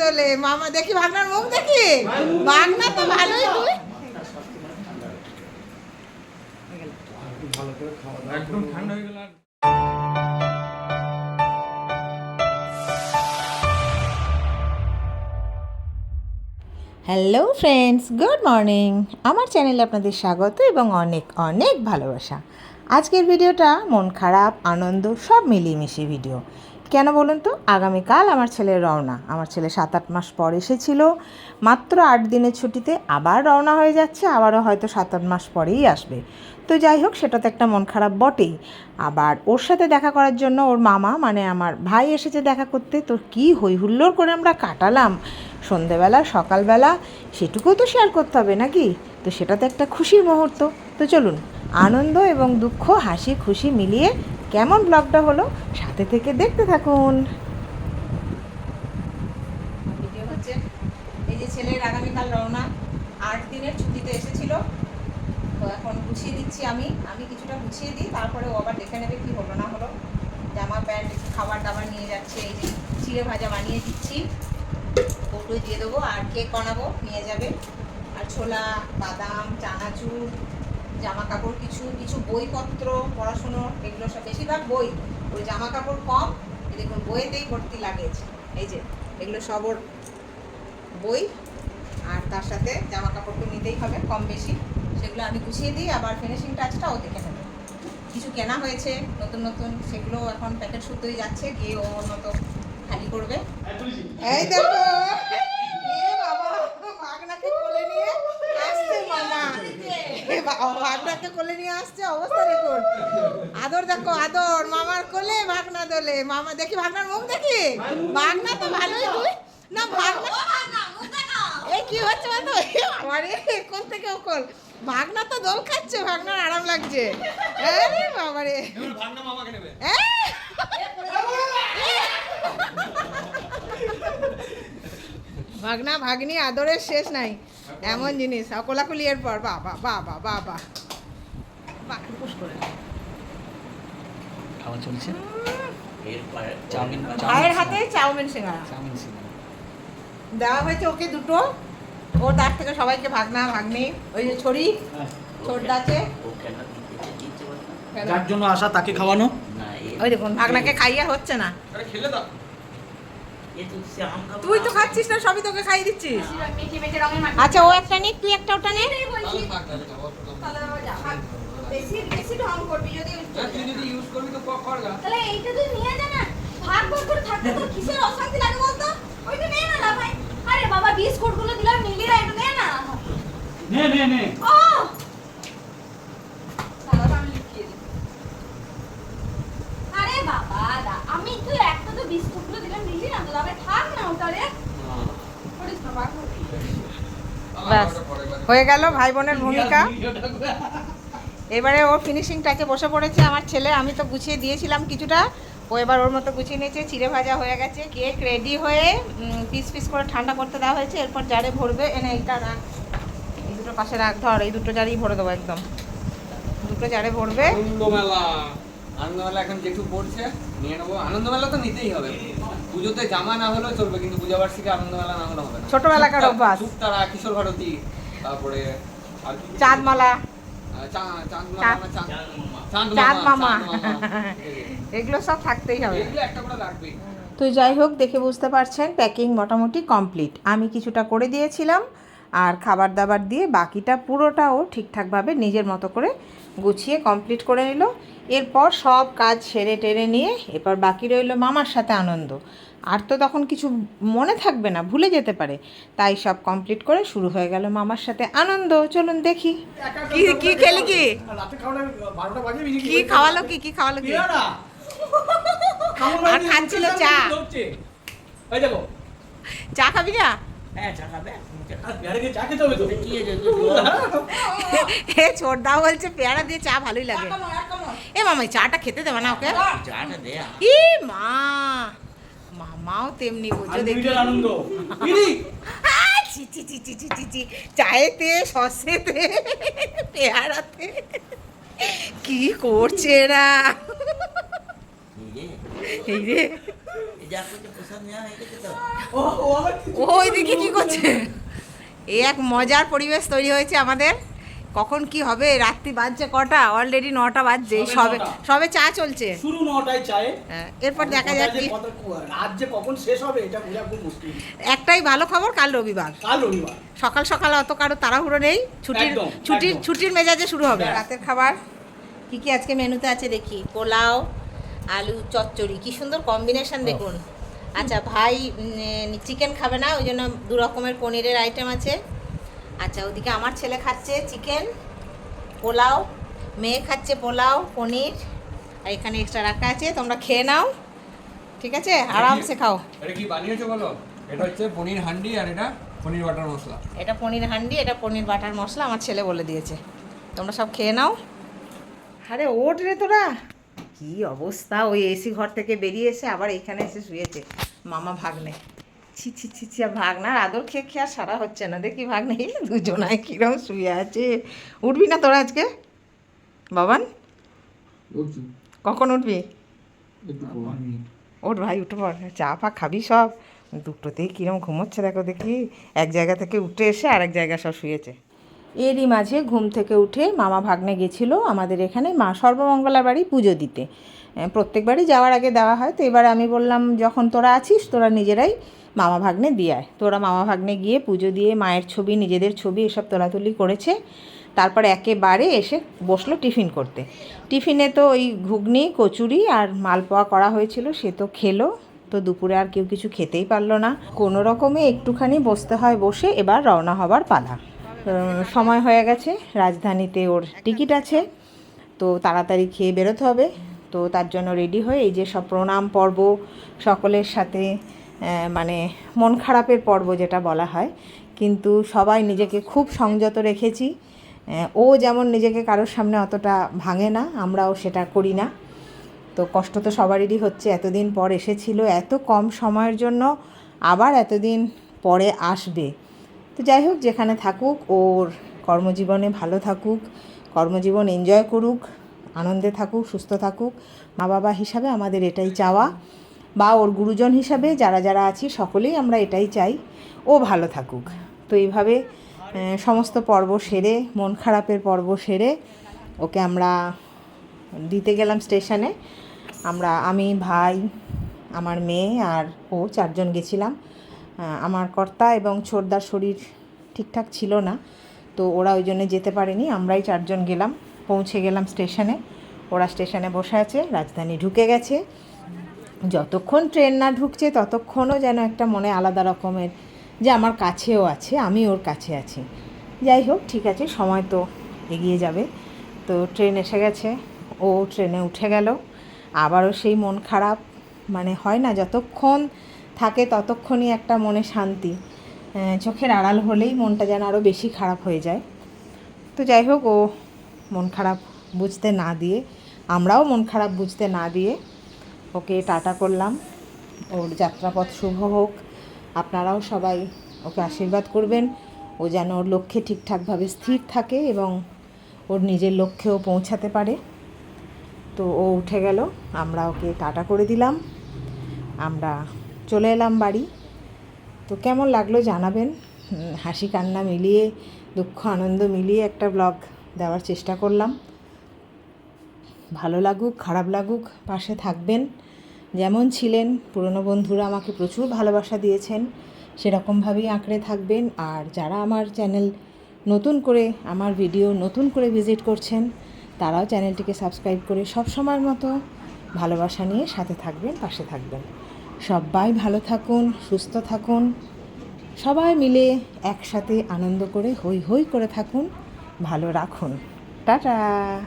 দোলে মামা দেখি ভাগনার মুখ দেখি? ভাগনা তো ভালোই তুই। একদম ঠান্ডা হয়ে গেল হ্যালো ফ্রেন্ডস গুড মর্নিং আমার চ্যানেলে আপনাদের স্বাগত এবং অনেক অনেক ভালোবাসা। আজকের ভিডিওটা মন খারাপ আনন্দ সব মিলিয়ে মিশিয়ে ভিডিও কেন বলুন তো? আগামীকাল আমার ছেলের রওনা। আমার ছেলে সাত আট মাস পর এসেছিল। মাত্র আট দিনের ছুটিতে আবার রওনা হয়ে যাচ্ছে, আবারও হয়তো সাত আট মাস পরেই আসবে। তো যাই হোক সেটা তো একটা মন খারাপ বটেই। আবার ওর সাথে দেখা করার জন্য ওর মামা মানে আমার ভাই এসেছে দেখা করতে। তো কী হই হুল্লোড় করে আমরা কাটালাম। সন্ধেবেলা, সকালবেলা, সেটুকুও তো শেয়ার করতে হবে নাকি? তো সেটা তো একটা খুশির মুহূর্ত। তো চলুন, আনন্দ এবং দুঃখ, হাসি, খুশি মিলিয়ে কেমন ব্লগটা হলো সাথে থেকে দেখতে থাকুন। ভিডিও হচ্ছে এই যে ছেলের আগামীকাল রওনা, আট দিনের ছুটিতে এসেছিল। তো এখন গুছিয়ে দিচ্ছি আমি। আমি কিছুটা গুছিয়ে দিই, তারপরে ও আবার দেখে নেবে কি হলো না হলো। জামা প্যান্ট খাবার দাবার নিয়ে যাচ্ছে, এই যে চিড়ে ভাজা বানিয়ে দিচ্ছি। কৌটোয় দিয়ে দেবো, আর কেক বানাবো, নিয়ে যাবে। আর ছোলা, বাদাম, চানাচুর জামা কাপড় কিছু কিছু বইপত্র পড়াশুনো এগুলো সব বেশিরভাগ বই ওই জামা কাপড় কম। এই দেখুন বইয়েতেই ভর্তি লাগেজ। এই যে এগুলো সব ওর বই। আর তার সাথে জামা কাপড় তো নিতেই হবে কম বেশি। সেগুলো আমি গুছিয়ে দিই আবার ফিনিশিং টাচটাও দেখে নেবে। কিছু কেনা হয়েছে নতুন নতুন সেগুলো এখন প্যাকেট শুদ্ধই যাচ্ছে গিয়ে ও মতো খালি করবে। এই দেখো এ বাবা ভাগনাকে কোলে নিয়ে আসছে মামা এ বাবা, ভাগনাকে কোলে নিয়ে আসছে অবস্থা দেখুন। আদর দেখো আদর। মামার কোলে ভাগনা দোলে। মামা দেখি ভাগনার মুখ দেখি? ভাগনা তো ভালোই তুই না ভাগনা এই কি হচ্ছে বলতো আমারে কোন থেকে কোল। ভাগনা তো দোল খাচ্ছে ভাগনার আরাম লাগছে। আরে বাবারে। ভাগনা মামাকে নেবে। ভাগনা ভাগ্নি আদরের শেষ নাই। এমন জিনিস কোলাকুলি এর পর বাবা বাবা বাবা। করে। খাওয়া চলছে? ভাইয়ের হাতে চাউমিন সিঙ্গারা। চাউমিন সিঙ্গারা। দেওয়া হয়েছে ওকে দুটো। ও তার থেকে সবাইকে ভাগনা ভাগ্নি। ওই যে ছড়ি ছোটদা আছে। ও কেন দিতে দিতে পারে না? যার জন্য আসা তাকে খাওয়ানো? ওই দেখুন ভাগনাকে খাইয়ে হচ্ছে না। খেলে দাও। তুই তো খাচ্ছিস না সবই তোকে খাইয়ে দিচ্ছিস। আচ্ছা ও একটা নিক তুই একটা ওটা নে। হ্যাঁ, তুই যদি ইউজ করবি তো কর গা। তাহলে এইটা তুই নিয়ে যা না। ভাগ ভাগ করে থাকতে তোর কিসের অশান্তি লাগে বলতো? ওইটা নে না না ভাই আরে বাবা বিস্কুটগুলো দিলাম নিলি না এটা নে। না নে নে। নে ও তাহলে আমি লিখিয়ে দিই আরে বাবা দা আমি তুই একটা তো বিস্কুটগুলো দিলাম নিলি না তো তবে থাক না ওটা রে করিস না ভাগ করে। ব্যাস, হয়ে গেল ভাই বোনের ভূমিকা। এবারে ও ফিনিশিং টাচে বসে পড়েছে, আমার ছেলে, আমি তো গুছিয়ে দিয়েছিলাম কিছুটা। ও এবার ওর মতো গুছিয়ে নিয়েছে, চিড়ে ভাজা হয়ে গেছে, কেক রেডি হয়ে পিস পিস করে ঠান্ডা করতে দেওয়া হয়েছে, এরপর জারে ভরবে এনে এইটা রাখ। এই দুটো পাশে রাখ, ধর, এই দুটো জারেই ভরে দেবো একদম। দুটো জারে ভরবে। আনন্দ মেলা আনন্দ মেলা এখন যেটু পড়ছে, নিয়ে নেব। আনন্দ মেলা তো নিতেই হবে। পুজোতে জামা না হলেও চলবে কিন্তু পূজা বার্ষিকী আনন্দ মেলা না হলে হবে না। ছোটবেলাকার অভ্যাস। তারা কিশোর ভারতী তারপরে? চাঁদমালা। চাঁদ মামা চাঁদ- মামা। এগুলো সব থাকতেই হবে। একটা করে রাখবেই তো যাই হোক দেখে বুঝতে পারছেন প্যাকিং মোটামুটি কমপ্লিট। আমি কিছুটা করে দিয়েছিলাম। আর খাবার দাবার দিয়ে বাকিটা পুরোটাও ঠিকঠাকভাবে নিজের মতো করে গুছিয়ে কমপ্লিট করে নিল। এরপর সব কাজ সেরে টেরে নিয়ে এরপর বাকি রইল মামার সাথে আনন্দ। আর তো তখন কিছু মনে থাকবে না ভুলে যেতে পারে। তাই সব কমপ্লিট করে শুরু হয়ে গেল মামার সাথে আনন্দ। চলুন দেখি। কি কি খেলি কি? কি খাওয়ালো কি কি খাওয়ালো কি? আর খাচ্ছিল চা। চা খাবি না? হ্যাঁ ছোটদা বলছে পেয়ারা দিয়ে চা ভালোই লাগে। এ মামা চাটা খেতে দেবে না ওকে? ই মা মামাও তেমনি বোঝো দেখি। চায়েতে সসেতে পেয়ারাতে কি করছে এরা? এই রে, এই রে এই যা করছে প্রসাদ নেওয়া হয়ে গেছে তো। ও ও আবার ও কি করছে? এই এক মজার পরিবেশ তৈরি হয়েছে আমাদের। কখন কি হবে? রাত্রি বাজছে কটা? অলরেডি নটা বাজছে। সবে সবে চা চলছে। শুরু নটায় চায়ে। হ্যাঁ, এরপর দেখা যাক কি রাত যে কখন শেষ হবে এটা বোঝা খুব মুশকিল। একটাই ভালো খবর কাল রবিবার। কাল রবিবার। সকাল সকাল অত কারও তাড়াহুড়ো নেই। ছুটির ছুটির ছুটির মেজাজে শুরু হবে। রাতের খাবার। কি কি আজকে মেনুতে আছে দেখি? পোলাও আলু চচ্চড়ি কি সুন্দর কম্বিনেশন দেখুন। আচ্ছা ভাই চিকেন খাবে না ওই জন্য দু রকমের পনিরের আইটেম আছে। আচ্ছা ওদিকে আমার ছেলে খাচ্ছে চিকেন পোলাও মেয়ে খাচ্ছে পোলাও পনির আর এখানে এক্সট্রা রাখা আছে তোমরা খেয়ে নাও ঠিক আছে? আরামসে খাও। এটা কি বানিয়েছো বলো? এটা হচ্ছে পনির হান্ডি আর এটা পনির বাটার মশলা। এটা পনির হান্ডি এটা পনির বাটার মশলা আমার ছেলে বলে দিয়েছে। তোমরা সব খেয়ে নাও। আরে ওঠ রে তোরা! কি অবস্থা? ওই এসি ঘর থেকে বেরিয়ে এসে আবার এখানে এসে শুয়েছে মামা ভাগ্নে। ছি ছি ছি ছি আর ভাগনার আদর খেয়ে খেয়ে আর সারা হচ্ছে না। দেখি ভাগ্নে দুজনায় কিরম শুয়ে আছে। উঠবি না তোরা আজকে? বাবান? কখন উঠবি? ওঠ ভাই উঠে পড় চা ফা খাবি সব। দুটোতেই কিরম ঘুমোচ্ছে দেখো দেখি। এক জায়গা থেকে উঠে এসে আরেক জায়গায় সব শুয়েছে। এরই মাঝে ঘুম থেকে উঠে মামা ভাগ্নে গেছিল আমাদের এখানে, মা সর্বমঙ্গলার বাড়ি পুজো দিতে। প্রত্যেকবারই যাওয়ার আগে দেওয়া হয়। তো এবার আমি বললাম, যখন তোরা আছিস, তোরা নিজেরাই মামা ভাগ্নে দিয়ে আয়। তোরা মামা ভাগ্নে গিয়ে পুজো দিয়ে মায়ের ছবি, নিজেদের ছবি এসব তোলাতুলি করেছে। তারপরে একেবারে এসে বসল টিফিন করতে। টিফিনে তো ওই ঘুগনি, কচুরি আর মালপোয়া করা হয়েছিল, সে তো খেলো। তো দুপুরে আর কেউ কিছু খেতেই পারল না। কোনো রকমে একটুখানি বসতে হয় বসে, এবার রওনা হবার পালা। সময় হয়ে গেছে, রাজধানীতে ওর টিকিট আছে, তো তাড়াতাড়ি খেয়ে বেরোতে হবে, তো তার জন্য রেডি হয়ে এই যে সব প্রণাম পর্ব, সকলের সাথে মানে মন খারাপের পর্ব যেটা বলা হয়, কিন্তু সবাই নিজেকে খুব সংযত রেখেছি ও যেমন নিজেকে কারোর সামনে অতটা ভাঙে না, আমরাও সেটা করি না, তো কষ্ট তো সবারই হচ্ছে, এতদিন পর এসেছিল, এত কম সময়ের জন্য আবার এতদিন পরে আসবে তো যাই হোক, যেখানে থাকুক, ওর কর্মজীবনে ভালো থাকুক, কর্মজীবন এনজয় করুক, আনন্দে থাকুক, সুস্থ থাকুক মা বাবা হিসাবে আমাদের এটাই চাওয়া, বা ওর গুরুজন হিসাবে যারা যারা আছি, সকলেই আমরা এটাই চাই, ও ভালো থাকুক। তো এইভাবে সমস্ত পর্ব সেরে, মন খারাপের পর্ব সেরে, ওকে আমরা দিতে গেলাম স্টেশনে। আমরা, আমি, ভাই, আমার মেয়ে আর ও চারজন গেছিলাম। আমার কর্তা এবং ছোটদার শরীর ঠিকঠাক ছিল না, তো ওরা ওই জন্য যেতে পারেনি। আমরাই চারজন গেলাম, পৌঁছে গেলাম স্টেশনে। ওরা স্টেশনে বসে আছে, রাজধানী ঢুকে গেছে। যতক্ষণ ট্রেন না ঢুকছে, ততক্ষণও যেন একটা মনে আলাদা রকমের যে আমার কাছেও আছে, আমি ওর কাছে আছি। যাই হোক, ঠিক আছে, সময় তো এগিয়ে যাবে। তো ট্রেন এসে গেছে, ও ট্রেনে উঠে গেল। আবারও সেই মন খারাপ মানে হয় না, যতক্ষণ থাকে ততক্ষণই একটা মনে শান্তি চোখের আড়াল হলেই মনটা যেন আরও বেশি খারাপ হয়ে যায়। তো যাই হোক, ও মন খারাপ বুঝতে না দিয়ে, আমরাও মন খারাপ বুঝতে না দিয়ে ওকে টাটা করলাম। ওর যাত্রাপথ শুভ হোক। আপনারাও সবাই ওকে আশীর্বাদ করবেন। ও যেন ওর লক্ষ্যে ঠিকঠাকভাবে স্থির থাকে এবং ওর নিজের লক্ষ্যেও পৌঁছাতে পারে। তো ও উঠে গেল। আমরা ওকে টাটা করে দিলাম। আমরা চলে এলাম বাড়ি। তো কেমন লাগল জানাবেন। হাসি কান্না মিলিয়ে, দুঃখ আনন্দ মিলিয়ে একটা ব্লগ দেওয়ার চেষ্টা করলাম। ভালো লাগুক, খারাপ লাগুক, পাশে থাকবেন। যেমন ছিলেন, পুরনো বন্ধুরা আমাকে প্রচুর ভালোবাসা দিয়েছেন, সেরকমভাবেই আঁকড়ে থাকবেন। আর যারা আমার চ্যানেল নতুন করে, আমার ভিডিও নতুন করে ভিজিট করছেন, তারাও চ্যানেলটিকে সাবস্ক্রাইব করে সব সময়ের মতো ভালোবাসা নিয়ে সাথে থাকবেন, পাশে থাকবেন। সবাই ভালো থাকুন, সুস্থ থাকুন। সবাই মিলে একসাথে আনন্দ করে হই হই করে থাকুন। ভালো রাখুন। টাটা!